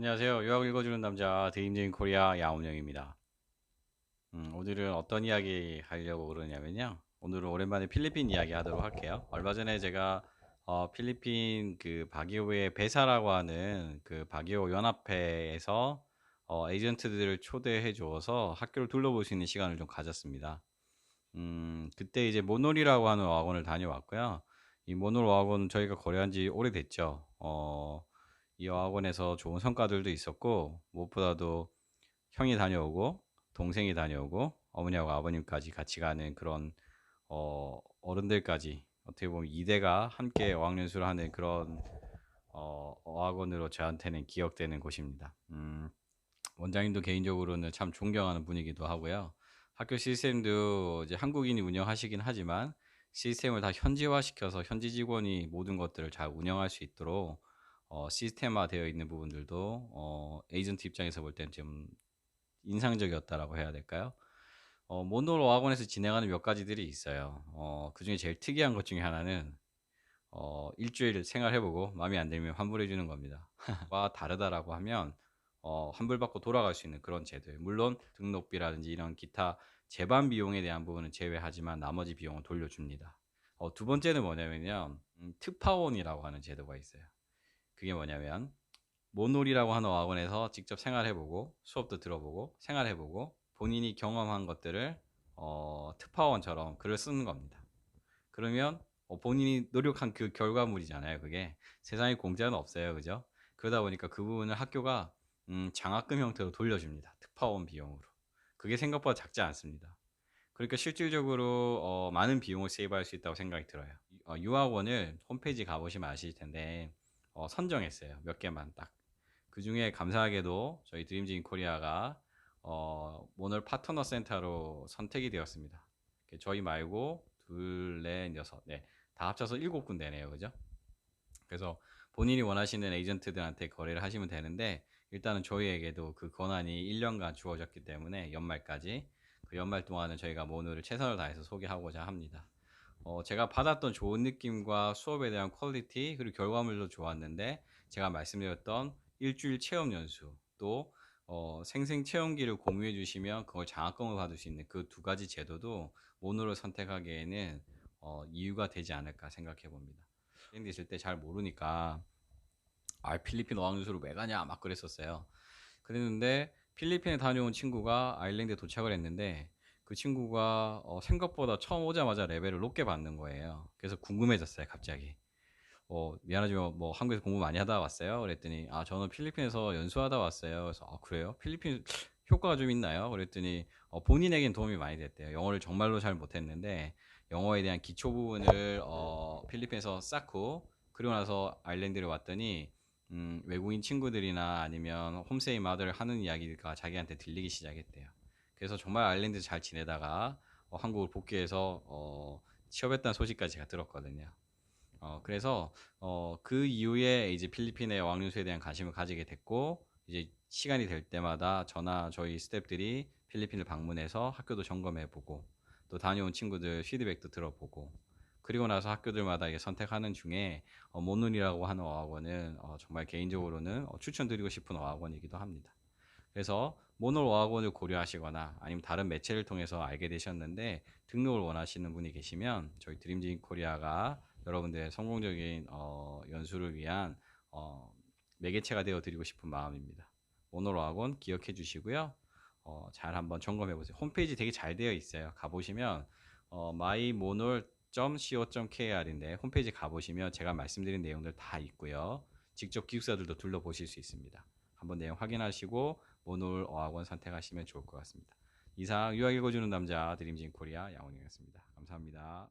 안녕하세요. 유학 읽어주는 남자 드림진 코리아 야운영입니다. 음, 오늘은 어떤 이야기 하려고 그러냐면요. 오늘은 오랜만에 필리핀 이야기 하도록 할게요. 얼마 전에 제가 어, 필리핀 그 바기오의 배사라고 하는 그 바기오 연합회에서 어, 에이전트들을 초대해 주어서 학교를 둘러볼 수 있는 시간을 좀 가졌습니다. 음, 그때 이제 모놀이라고 하는 어학원을 다녀왔고요. 이 모놀 어학원 저희가 거래한 지 오래됐죠. 어, 이 어학원에서 좋은 성과들도 있었고 무엇보다도 형이 다녀오고 동생이 다녀오고 어머니하고 아버님까지 같이 가는 그런 어, 어른들까지 어떻게 보면 2대가 함께 어학연수를 하는 그런 어, 어학원으로 저한테는 기억되는 곳입니다. 음, 원장님도 개인적으로는 참 존경하는 분이기도 하고요. 학교 시스템도 이제 한국인이 운영하시긴 하지만 시스템을 다 현지화시켜서 현지 직원이 모든 것들을 잘 운영할 수 있도록 어, 시스템화되어 있는 부분들도 어, 에이전트 입장에서 볼 때는 좀 인상적이었다라고 해야 될까요? 어, 모노로 학원에서 진행하는 몇 가지들이 있어요. 어, 그 중에 제일 특이한 것 중에 하나는 어, 일주일 생활해보고 마음에 안 들면 환불해주는 겁니다. 와 다르다라고 하면 어, 환불받고 돌아갈 수 있는 그런 제도예요. 물론 등록비라든지 이런 기타 재반 비용에 대한 부분은 제외하지만 나머지 비용은 돌려줍니다. 어, 두 번째는 뭐냐면요. 음, 특파원이라고 하는 제도가 있어요. 그게 뭐냐면 모놀이라고 하는 어학원에서 직접 생활해보고 수업도 들어보고 생활해보고 본인이 경험한 것들을 어, 특파원처럼 글을 쓰는 겁니다. 그러면 어, 본인이 노력한 그 결과물이잖아요. 그게 세상에 공짜는 없어요, 그죠? 그러다 보니까 그 부분을 학교가 음, 장학금 형태로 돌려줍니다. 특파원 비용으로. 그게 생각보다 작지 않습니다. 그러니까 실질적으로 어, 많은 비용을 세이브할 수 있다고 생각이 들어요. 어, 유학원을 홈페이지 가보시면 아실 텐데 어, 선정했어요. 몇 개만 딱. 그 중에 감사하게도 저희 드림진 코리아가 어, 모널 파트너 센터로 선택이 되었습니다. 저희 말고 둘, 넷, 여섯, 네. 다 합쳐서 일곱 군데네요. 그죠? 그래서 본인이 원하시는 에이전트들한테 거래를 하시면 되는데 일단은 저희에게도 그 권한이 1년간 주어졌기 때문에 연말까지 그 연말 동안은 저희가 모노를 최선을 다해서 소개하고자 합니다. 어, 제가 받았던 좋은 느낌과 수업에 대한 퀄리티 그리고 결과물도 좋았는데 제가 말씀드렸던 일주일 체험 연수 또 어, 생생 체험기를 공유해 주시면 그걸 장학금을 받을 수 있는 그 두 가지 제도도 모노를 선택하기에는 어, 이유가 되지 않을까 생각해 봅니다. 여행 있을 때 잘 모르니까 아 필리핀 어학연수를 왜 가냐 막 그랬었어요. 그랬는데 필리핀에 다녀온 친구가 아일랜드에 도착을 했는데 그 친구가 어, 생각보다 처음 오자마자 레벨을 높게 받는 거예요. 그래서 궁금해졌어요, 갑자기. 어, 미안하지만 뭐 한국에서 공부 많이 하다 왔어요. 그랬더니 아 저는 필리핀에서 연수하다 왔어요. 그래서 아 그래요? 필리핀 효과가 좀 있나요? 그랬더니 어, 본인에겐 도움이 많이 됐대요. 영어를 정말로 잘 못했는데 영어에 대한 기초 부분을 어, 필리핀에서 쌓고 그리고 나서 아일랜드를 왔더니 음, 외국인 친구들이나 아니면 홈세이 마더를 하는 이야기가 자기한테 들리기 시작했대요. 그래서 정말 아일랜드 잘 지내다가 어, 한국을 복귀해서 어, 취업했다는 소식까지 제가 들었거든요. 어, 그래서 어, 그 이후에 이제 필리핀의 왕류수에 대한 관심을 가지게 됐고 이제 시간이 될 때마다 저나 저희 스탭들이 필리핀을 방문해서 학교도 점검해보고 또 다녀온 친구들 피드백도 들어보고 그리고 나서 학교들마다 이게 선택하는 중에 어, 모눈이라고 하는 어학원은 어, 정말 개인적으로는 어, 추천드리고 싶은 어학원이기도 합니다. 그래서 모놀 어학원을 고려하시거나 아니면 다른 매체를 통해서 알게 되셨는데 등록을 원하시는 분이 계시면 저희 드림진 코리아가 여러분들의 성공적인 어, 연수를 위한 어, 매개체가 되어 드리고 싶은 마음입니다. 모놀 어학원 기억해 주시고요. 어, 잘 한번 점검해 보세요. 홈페이지 되게 잘 되어 있어요. 가보시면 어, mymonol.co.kr인데 홈페이지 가보시면 제가 말씀드린 내용들 다 있고요. 직접 기숙사들도 둘러보실 수 있습니다. 한번 내용 확인하시고 모놀 어학원 선택하시면 좋을 것 같습니다. 이상 유학 읽어주는 남자 드림진 코리아 양원이었습니다. 감사합니다.